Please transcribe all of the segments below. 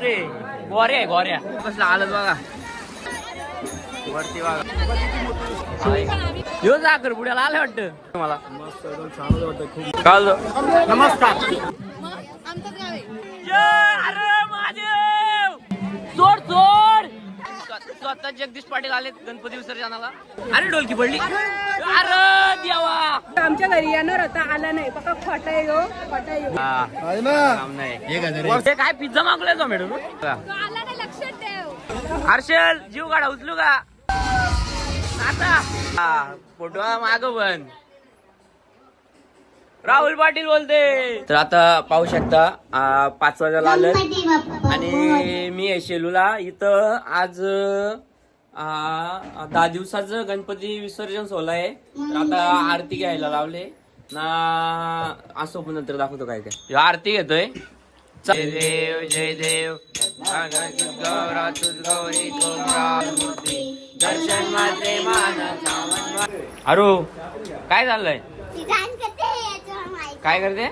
रे गोऱ्या गोऱ्या. कसला आलं बघा. वरती बघा. ह्यो साखर पुढ्याला आलं वाटतं. मला काल नमस्कार. अरे महादेव! सोड सोड! स्व- स्वतः जगदीश पाटील आले गणपती विसर्जनाला. अरे डोलकी पडली. अरे देवा. आमच्या घरी येणार होता आला नाही. बघा खोटा आहे हो खोटा आहे. हा, काय पिझ्झा आला नाही लक्षात ठेव. हर्षल जीव काढा उचलू का? आता. हा, फोटो माग पण राहुल पाटील बोलते. तर आता पाहू शकता आ, पाच वाजायला आलं. आणि मी आहे शेलूला. इथं आज आ, दहा दिवसाचं गणपती विसर्जन सोहळा आहे. तर आता आरती घ्यायला लावले. ना असो पण नंतर दाखवतो काय काय. ह्यो आरती घेतोय. जय देव जय देव. गौरा तुझ गौरी मूर्ती. दर्शन मात्रे मान अरू काय चाललंय? काय करते?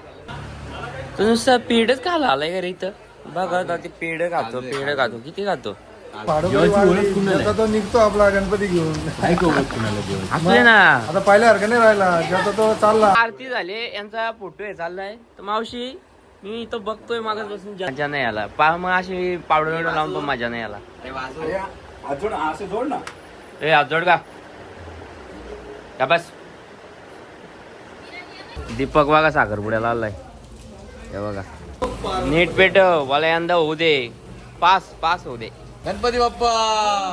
तू नुसतं पेडच खाला आलाय का रे इथं? बघा आता ते पेड खातो पेड खातो. किती खातो? आता तो निघतो आपला गणपती घेऊन. आपले ना. आता पहिल्यासारखं नाही राहिला. आता तो चालला. आरती झाली यांचा फोटो आहे चाललाय. तर मावशी मी इथं बघतोय मागच बसून. मजा नाही आला. पा मग अशी पावडर बिवडर लावून पण मजा नाही आला. ए हात जोड का? का बस? दीपक बघा साखरपुड्याला आलाय. हे बघा. नीट पेट मला यंदा होऊ दे. पास पास होऊ दे. गणपती बाप्पा!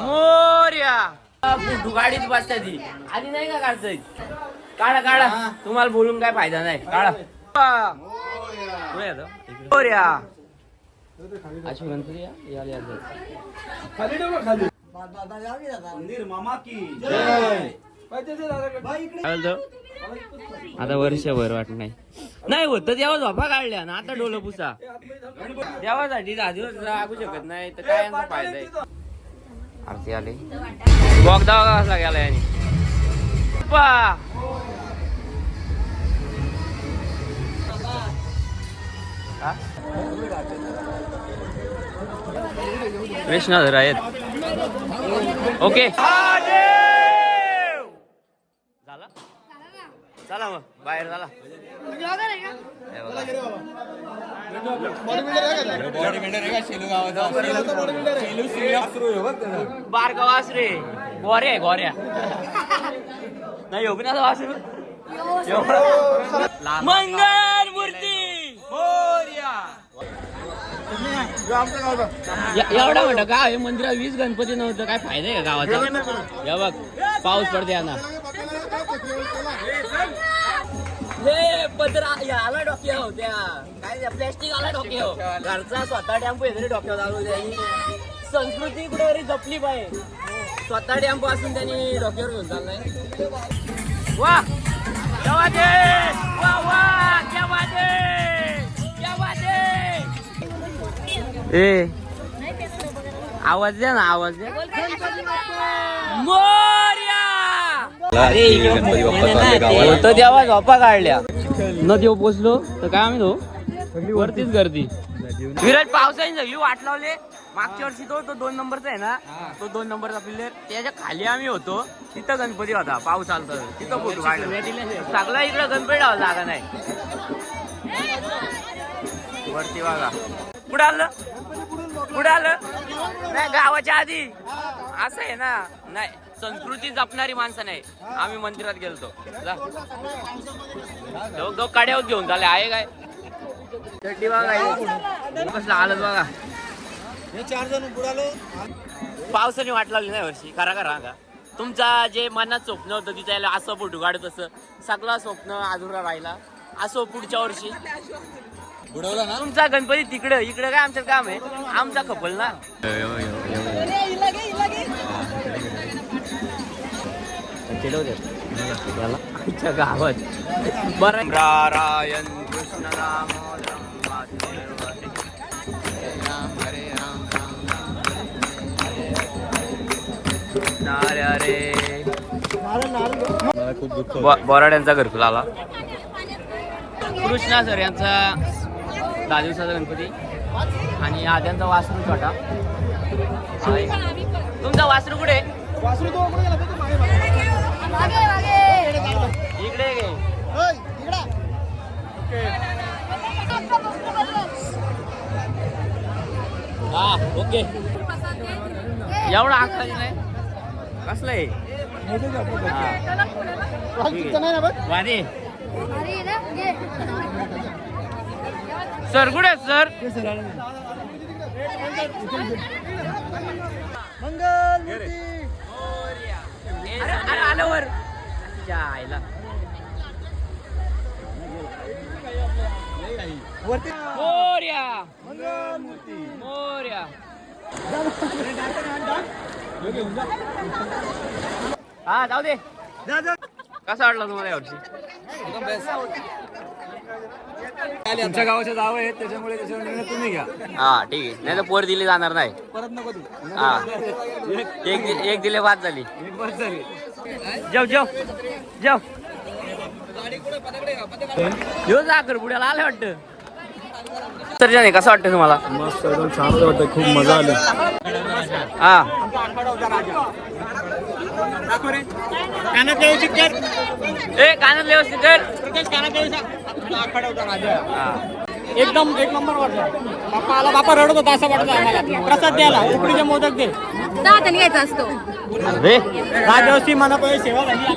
मोर्या! फोटो गाडीच बसत्या ती. आधी नाही का काढतोय? काढा काढा. तुम्हाला बोलून काय फायदा नाही. काढा. मोर्या! अशी गणपती आता वर्षभर वाट नाही. नाही होत तेव्हा झोपा काढल्या ना आता डोलं पुसा. देवासाठी दहा दिवस लागू शकत नाही तर काय फायदा आहे? आरती आली. बोगदा कसला गेला याने. हा? कृष्णाधर आहेत ओके झाला चला मग बाहेर चला. बॉडी बिल्डर आहे का शेलू गावाचा शेलू बारका वासरे गोऱ्या आहे गोऱ्या. नाही योगनाथ वासरू. मंगळ मूर्ती. या- एवढा म्हणलं गाव हे मंदिरात वीस गणपती नव्हतं. काय फायदा आहे का गावाचा? या बघ पाऊस पडते यांना हे पत्र आला डोक्या होत्या. काय प्लॅस्टिक आला डोक्या घरचा स्वतः टेम्पो येतरी डोक्यावर चालू द्या संस्कृती कुठेतरी जपली पाहिजे. स्वतः टेम्पो असून त्यांनी डोक्यावर घेऊन चाललाय. वा! क्या वा वा! क्या बात क्या ए आवाज द्या ना आवाज द्या गणपती बाप्पा चालले गावाला. तर देवा झोपा काढल्या. न देव पोचलो तर काय आम्ही तो वरतीच गर्दी. विराट पावसाने सगळी वाट लावले. मागच्या वर्षी तो तो दोन नंबरचा आहे ना तो दोन नंबरचा प्लेअर त्याच्याखाली आम्ही होतो. तिथं गणपती होता पाऊस आलता तिथं फोटो काढला. सगळा इकडे गणपती जागा नाही. वरती बघा. कुठं आलं. कुठं आलं. नाही गावाच्या आधी. असं आहे ना. नाही. संस्कृती जपणारी माणसं नाही. आम्ही मंदिरात गेलतो. जा. कड्यावर घेऊन झाले आहे काय? चड्डी बघा हे. कसलं आलं बघा. चार जण बुडालो पावसाने वाट लावली नाही वर्षी. खरा खरा का? तुमचा जे मनात स्वप्न होतं तिच्या याला असं फोटो काढत असं सगळं स्वप्न अधुरा राहिला. असो पुढच्या वर्षी. बुडवला ना? तुमचा गणपती तिकडं इकडं काय आमचं काम आहे? आमचा खपल ना. याला आमच्या गावात बरं नारायण कृष्ण राम राम नारे अरे मला खूप दुःख ब- बोराड्यांचा घरकुल आला कृष्णा सर यांचा दहा दिवसाचा गणपती आणि आद्यांचा वासरू छोटा. तुमचा वासरू कुठे आहे? इकडे हा ओके. एवढा आखा नाही. कसलं आहे. सर कुठे आहेत, सर? अरे आईला. मोर्या. मोर्या. हा जाऊ दे. कसा वाटला तुम्हाला यावर्षी तुमच्या गावाच्या जावं आहेत त्याच्यामुळे त्याच्यावर निर्णय तुम्ही घ्या. हा ठीक आहे. नाही तर पोर दिली जाणार नाही. परत नको तू हा. एक एक दिले बाद झाली. एक बस झाली. जेव जेव जेव येऊ जा कर पुढ्याला आलं वाटतं. तर जाणे कसं वाटतं तुम्हाला? मस्त एकदम छान वाटतं खूप मजा आली. हा. कानात व्यवस्थित कर. ए कानात व्यवस्थित कर. कानात व्यवस्थित आखाडा होता राजा. हा. एकदम एक नंबर वाटलं. बाप्पा आला बाप्पा रडत होता असं वाटतं आम्हाला प्रसाद द्यायला उकडीचे मोदक दे. दात घ्यायचा असतो. रे राजवशी मनापायी सेवा झाली?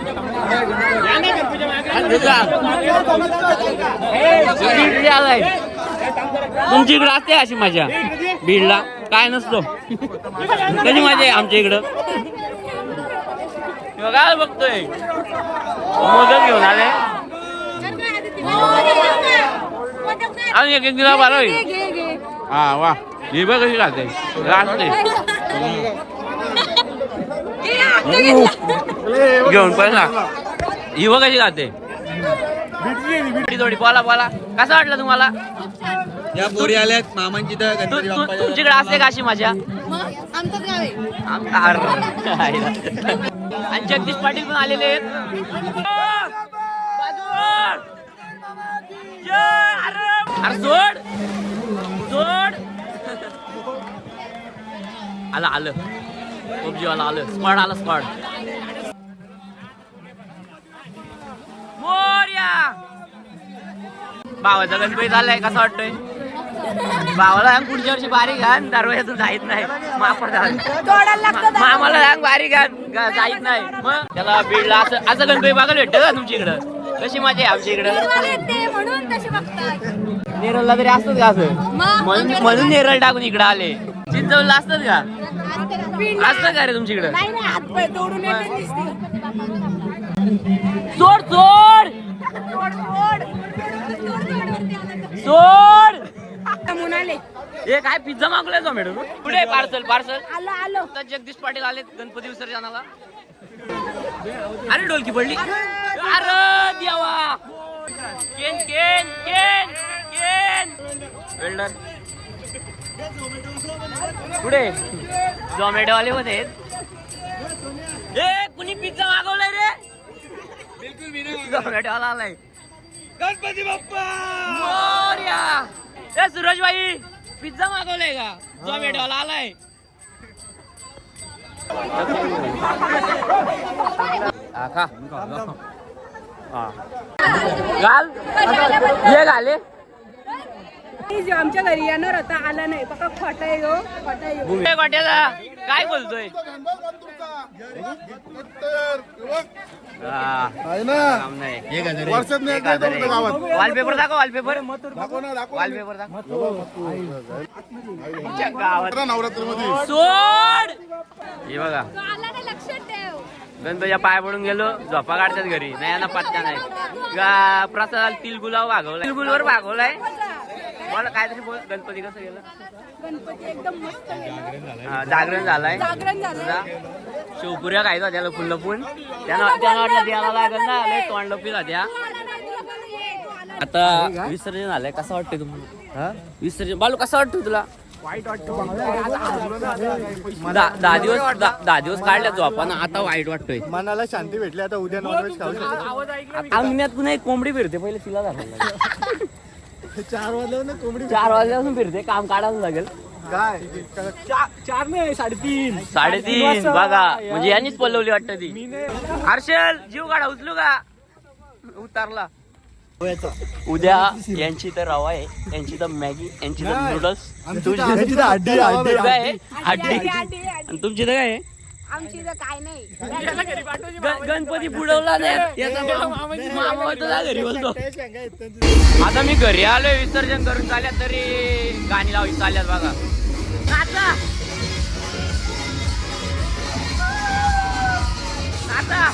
आलाय तुमची इकडं असते अशी मजा. बीडला. काय नसतो. कशी मजा आहे आमच्या इकडं? काय बघतोय? मोदक घेऊन आले. आणि एक एक दिला बरं हा वा. ही बघ कशी राहते. राहते. घेऊन पहिला ही बघ कशी राहते थोडी बोला बोला कसं वाटलं तुम्हाला? या पोरी आल्यात मामांची तर गणपती बाप्पाच्या तुमच्याकडे असते का अशी मजा. आणि जगदीश पाटील पण आलेले आहेत. अरे आलं. पबजीवाला आलं. स्पॉट आलं भावाचा गणपती झालाय कसा वाटतोय? भावाला पुढच्या वर्षी बारी घाल दरवाजातून जायत नाही. लागतं मामाला सांग जायत नाही. मग त्याला बीडला असं असं गणपती बघायला भेटतं का तुमच्या इकडं? कशी मजा आहे आमच्या इकडं? नेरळला तरी असतं का असं? म्हणून नेरळ टाकून इकडं आले. चिंचवडला असतात का? असतं का रे तुमच्या इकडं नाही नाही हात पाय तोडून येते दिसते. सोड सोड! सोड! आले. हे काय पिझ्झा मागवलाय झोमॅटो? पुढे पार्सल पार्सल आलो आलो. आता जगदीश पाटील आले गणपती विसर्जनाला. अरे डोलकी पडली. अरे देवा! केन केन केन केन! वेल्डर. पुढे झोमॅटो वाले होते ए कुणी पिझ्झा मागवलाय रे? झोमॅटो वाला आलाय. गणपती बाप्पा! मोरया! ए सूरज भाई पिझ्झा मागवलाय का? झोमॅटो वाला आलाय. हा खा. हा. घाल. ये घाले आमच्या घरी येणार होता आला नाही. बघा खोटा आहे हो खोटा आहे हो. वाट्याला काय बोलतोय? हा, वॉलपेपर दाखव वॉलपेपर वॉलपेपर दाखव नवरात्रीमध्ये. सोड! हे बघा. गणपतीच्या पाय पडून गेलो झोपा काढतात घरी. नाही यांना पत्ता नाही. गा- प्रसादाला तिलगुलाव भागवलाय तिलगुलवर भागवलाय बोला काहीतरी बोल गणपती कसं गेलं? गणपती एकदम मस्त गेला. हा, जागरण झालाय. जागरण झालं तुझा शिवपुऱ्या खायचा त्याला फुल लपून त्यानं त्यानं वाटलं द्यायला लागल ना लय तोंड लपी तू आता विसर्जन झालंय कसं वाटतंय तुम्हाला? विसर्जन बालू कसं वाटतं तुला दहा दहा दिवस दहा दहा दिवस काढल्या झोपानं आता वाईट वाटतोय. मनाला शांती भेटली आता उद्या नॉनव्हेज खाऊ शकतो. अंगण्यात पुन्हा एक कोंबडी फिरते पहिले तिला दाखवलं चार वाजल्यावर ना कोंबडी चार वाजल्यापासून फिरते काम काढावं लागेल. काय? चार नाही साडेतीन. साडेतीन बघा म्हणजे यांनीच पलवली वाटतं ती. हर्षल जीव काढा उचलू का? उतारला. उद्या यांची तर रवा आहे यांची तर मॅगी यांची तर. नूडल्स. तुझी तर हड्डी- हड्डी-. आणि तुमची तर काय आहे? आमची तर काय नाही. ग- गणपती बुडवला नाही. याचा मामा- घरी बोलतो. आता मी घरी आलोय विसर्जन करून चालल्यात तरी गाणी लावायची चालल्यात बघा. नाचा नाचा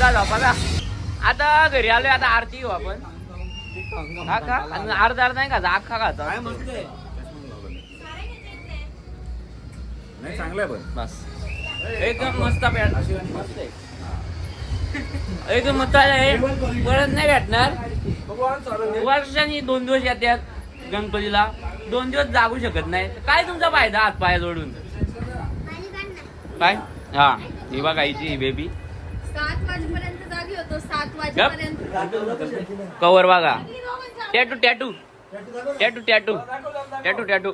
चला बघा. आता घरी आलोय आता आरती घेऊ आपण. हा का? आणि अर्धा अर्धा नाही का? अख्खा खातो. नाही चांगलं आहे पण. बस. एकदम मस्त पॅट. मस्त आहे एकदम मस्त आहे. परत नाही भेटणार. वर्षांनी दोन दिवस येतात गणपतीला. दोन दिवस जागू शकत नाही. तर काय तुमचा फायदा हात पाय जोडून? काय? हा. ही बघा हिची बेबी सात वाजेपर्यंत जागी होतो सात वाजेपर्यंत. कवर बघा. Tattoo tattoo. Tattoo tattoo. Tattoo tattoo.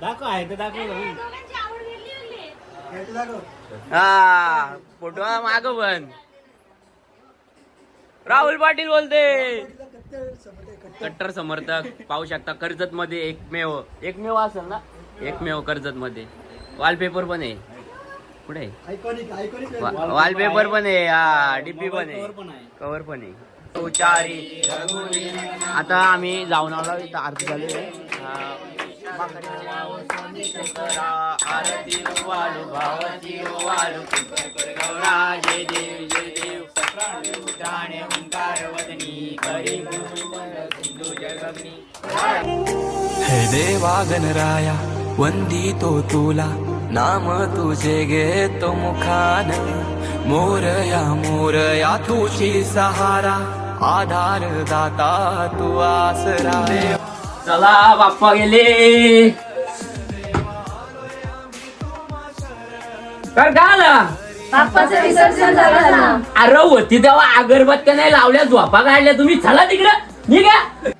दाखव आहे दाखव. हा फोटो माग पण. राहुल पाटील बोलते. कट्टर समर्थक पाहू शकता कर्जत मध्ये एकमेव एकमेव असेल ना? एकमेव कर्जत मध्ये वॉलपेपर पण आहे. कुठे वॉलपेपर पण आहे हा डीपी पण आहे. कवर पण आहे. उचारी आता आम्ही जाऊन आलो इथं आरती झाली आहे. हा. देव हे गणराया वंदितो तुला. नाम तुझे घेतो मुखान. मोरया मोरया तुझी सहारा. आधार दाता तू आसरा. चला बाप्पा गेले. बाप्पाचं विसर्जन झालं ना. अरे होती तेव्हा अगरबत्त्या नाही लावल्या झोपा काढल्या तुम्ही. चला तिकडं. निघा.